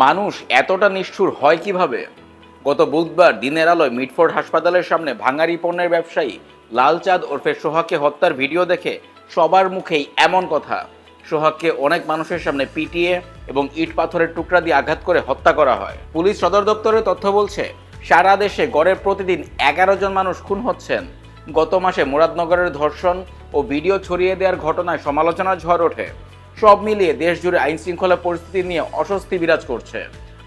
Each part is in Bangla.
মানুষ এতটা নিষ্ঠুর হয় কীভাবে? গত বুধবার দিনের আলোয় মিটফোর্ড হাসপাতালের সামনে ভাঙারি পণ্যের ব্যবসায়ী লালচাঁদ ওরফে সোহাগকে হত্যার ভিডিও দেখে সবার মুখেই এমন কথা। সোহাগকে অনেক মানুষের সামনে পিটিয়ে এবং ইট পাথরের টুকরা দিয়ে আঘাত করে হত্যা করা হয়। পুলিশ সদর দপ্তরের তথ্য বলছে, সারা দেশে গড়ে প্রতিদিন এগারো জন মানুষ খুন হচ্ছেন। গত মাসে মুরাদনগরের ধর্ষণ ও ভিডিও ছড়িয়ে দেওয়ার ঘটনায় সমালোচনার ঝড় ওঠে। সব মিলিয়ে দেশ জুড়ে আইন শৃঙ্খলা পরিস্থিতি নিয়ে অস্বস্তি বিরাজ করছে।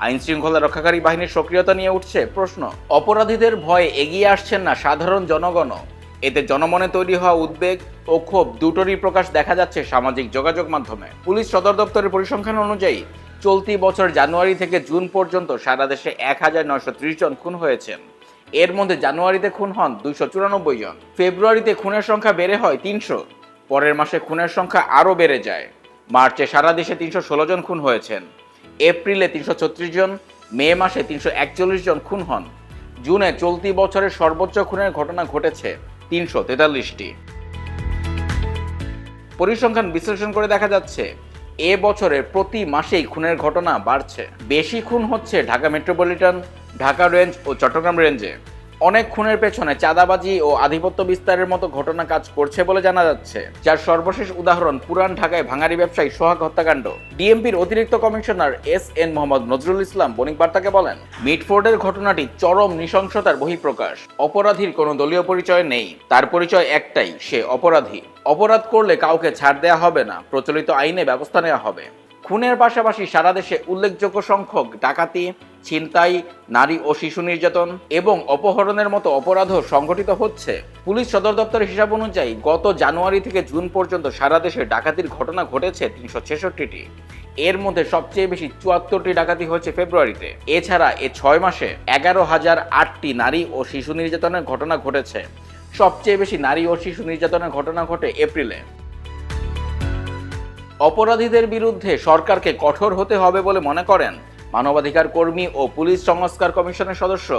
আইন শৃঙ্খলা রক্ষাকারী বাহিনীর সক্রিয়তা নিয়ে উঠছে প্রশ্ন। অপরাধীদের ভয়ে এগিয়ে আসছেন না সাধারণ জনগণ। এতে জনমনে তৈরি হওয়া উদ্বেগ ও ক্ষোভ দুটোরই প্রকাশ দেখা যাচ্ছে সামাজিক যোগাযোগ মাধ্যমে। পুলিশ সদর দপ্তরের পরিসংখ্যান অনুযায়ী, চলতি বছর জানুয়ারি থেকে জুন পর্যন্ত সারা দেশে এক হাজার নয়শো ত্রিশ জন খুন হয়েছেন এর মধ্যে জানুয়ারিতে খুন হন দুইশো চুরানব্বই জন। ফেব্রুয়ারিতে খুনের সংখ্যা বেড়ে হয় তিনশো। পরের মাসে খুনের সংখ্যা আরও বেড়ে যায়। মার্চে সারা দেশে তিনশো ষোলো জন খুন হয়েছেন। এপ্রিলে তিনশো ছত্রিশ জন, মে মাসে তিনশো একচল্লিশ জন খুন হন। জুনে চলতি বছরের সর্বোচ্চ খুনের ঘটনা ঘটেছে তিনশো তেতাল্লিশটি। পরিসংখ্যান বিশ্লেষণ করে দেখা যাচ্ছে, এ বছরে প্রতি মাসেই খুনের ঘটনা বাড়ছে। বেশি খুন হচ্ছে ঢাকা মেট্রোপলিটন, ঢাকা রেঞ্জ ও চট্টগ্রাম রেঞ্জে। অনেক খুনের পেছনে চাঁদাবাজি ও আধিপত্য বিস্তারের মতো ঘটনা কাজ করছে বলে জানা যাচ্ছে, যার সর্বশেষ উদাহরণ পুরান ঢাকায় ভাঙারি ব্যবসায়ী সোহাগ হত্যাকাণ্ড। ডিএমপির অতিরিক্ত commissioner S N Mohammad Nazrul Islam বণিক বার্তাকে বলেন মিটফোর্ডের ঘটনাটি চরম নৃশংসতার বহিঃপ্রকাশ, অপরাধীর কোনো দলীয় পরিচয় নেই, তার পরিচয় একটাই, সে অপরাধী। অপরাধ করলে কাউকে ছাড় দেয়া হবে না, প্রচলিত আইনে ব্যবস্থা নেওয়া হবে। খুনের পাশাপাশি সারা দেশে উল্লেখযোগ্য সংখ্যক ডাকাতি ছিনতাই, নারী ও শিশু নির্যাতন এবং অপহরণের মতো অপরাধও সংঘটিত হচ্ছে। পুলিশ সদর দপ্তরের হিসাব অনুযায়ী গত জানুয়ারি থেকে জুন পর্যন্ত সারা দেশে ডাকাতির ঘটনা ঘটেছে তিনশো ছেষট্টিটি। এর মধ্যে সবচেয়ে বেশি চুয়াত্তরটি ডাকাতি হয়েছে ফেব্রুয়ারিতে। এছাড়া এ ছয় মাসে এগারো হাজার আটটি নারী ও শিশু নির্যাতনের ঘটনা ঘটেছে। সবচেয়ে বেশি নারী ও শিশু নির্যাতনের ঘটনা ঘটে এপ্রিলে। অপরাধীদের বিরুদ্ধে সরকারকে কঠোর হতে হবে বলে মনে করেন মানবাধিকার কর্মী ও পুলিশ সংস্কার কমিশনের সদস্য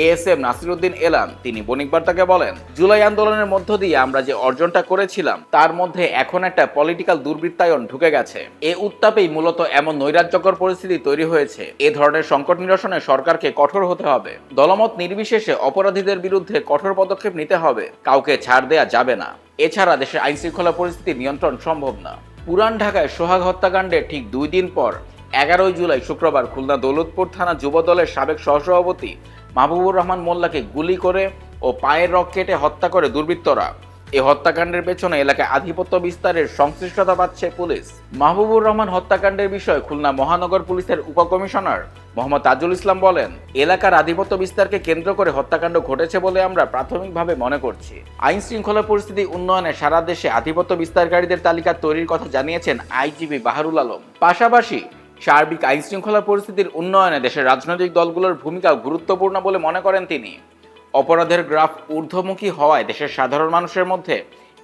এএসএম নাসিরুদ্দিন এলান। তিনি বণিক বার্তাকে বলেন, জুলাই আন্দোলনের মধ্য দিয়ে আমরা যে অর্জনটা করেছিলাম, তার মধ্যে এখন একটা পলিটিক্যাল দুর্বৃত্তায়ন ঢুকে গেছে। এ উত্তাপেই মূলত এমন নৈরাজ্যকর পরিস্থিতি তৈরি হয়েছে। এ ধরনের সংকট নিরসনে সরকারকে কঠোর হতে হবে। দলমত নির্বিশেষে অপরাধীদের বিরুদ্ধে কঠোর পদক্ষেপ নিতে হবে। কাউকে ছাড় দেয়া যাবে না। এছাড়া দেশের আইন শৃঙ্খলা পরিস্থিতি নিয়ন্ত্রণ সম্ভব না। পুরান ঢাকায় সোহাগ হত্যাকাণ্ডে ঠিক দুই দিন পর এগারোই জুলাই শুক্রবার খুলনা দৌলতপুর থানা যুব দলের সাবেক সহসভাপতি মাহবুবুর রহমান মোল্লাকে গুলি করে ও পায়ের রক কেটে হত্যা করে দুর্বৃত্তরা। এ হত্যাকাণ্ডের পেছনে এলাকায় আধিপত্য বিস্তারের সংশ্লিষ্টতা পাচ্ছে পুলিশ। মাহবুবুর রহমান হত্যাকাণ্ডের বিষয়ে খুলনা মহানগর পুলিশের উপকমিশনার মোহাম্মদ তাজুল ইসলাম বলেন, এলাকার আধিপত্য বিস্তারকে কেন্দ্র করে হত্যাকাণ্ড ঘটেছে বলে আমরা প্রাথমিকভাবে মনে করছি। আইন শৃঙ্খলা পরিস্থিতি উন্নয়নে সারা দেশে আধিপত্য বিস্তারকারীদের তালিকা তৈরির কথা জানিয়েছেন আইজিপি বাহারুল আলম। পাশাপাশি সার্বিক আইন শৃঙ্খলা পরিস্থিতির উন্নয়নে দেশের রাজনৈতিক দলগুলোর ভূমিকা গুরুত্বপূর্ণ বলে মনে করেন তিনি। অপরাধের গ্রাফ ঊর্ধ্বমুখী হওয়ায় দেশের সাধারণ মানুষের মধ্যে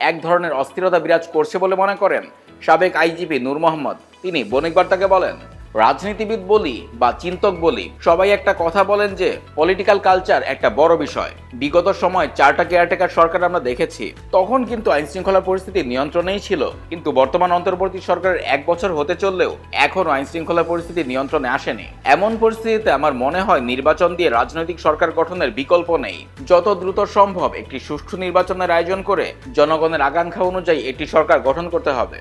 এক ধরনের অস্থিরতা বিরাজ করছে বলে মনে করেন সাবেক আইজিপি নূর মোহাম্মদ। তিনি বণিক বার্তাকে বলেন রাজনীতিবিদ বলি বা চিন্তক বলি, সবাই একটা কথা বলেন যে পলিটিক্যাল কালচার একটা বড় বিষয়। বিগত সময় চারটা কেয়ারটেকার সরকার আমরা দেখেছি, তখন কিন্তু আইন শৃঙ্খলা পরিস্থিতি নিয়ন্ত্রণেই ছিল। কিন্তু বর্তমান অন্তর্বর্তী সরকারের এক বছর হতে চললেও এখনও আইন শৃঙ্খলা পরিস্থিতি নিয়ন্ত্রণে আসেনি। এমন পরিস্থিতিতে আমার মনে হয় নির্বাচন দিয়ে রাজনৈতিক সরকার গঠনের বিকল্প নেই। যত দ্রুত সম্ভব একটি সুষ্ঠু নির্বাচনের আয়োজন করে জনগণের আকাঙ্ক্ষা অনুযায়ী একটি সরকার গঠন করতে হবে।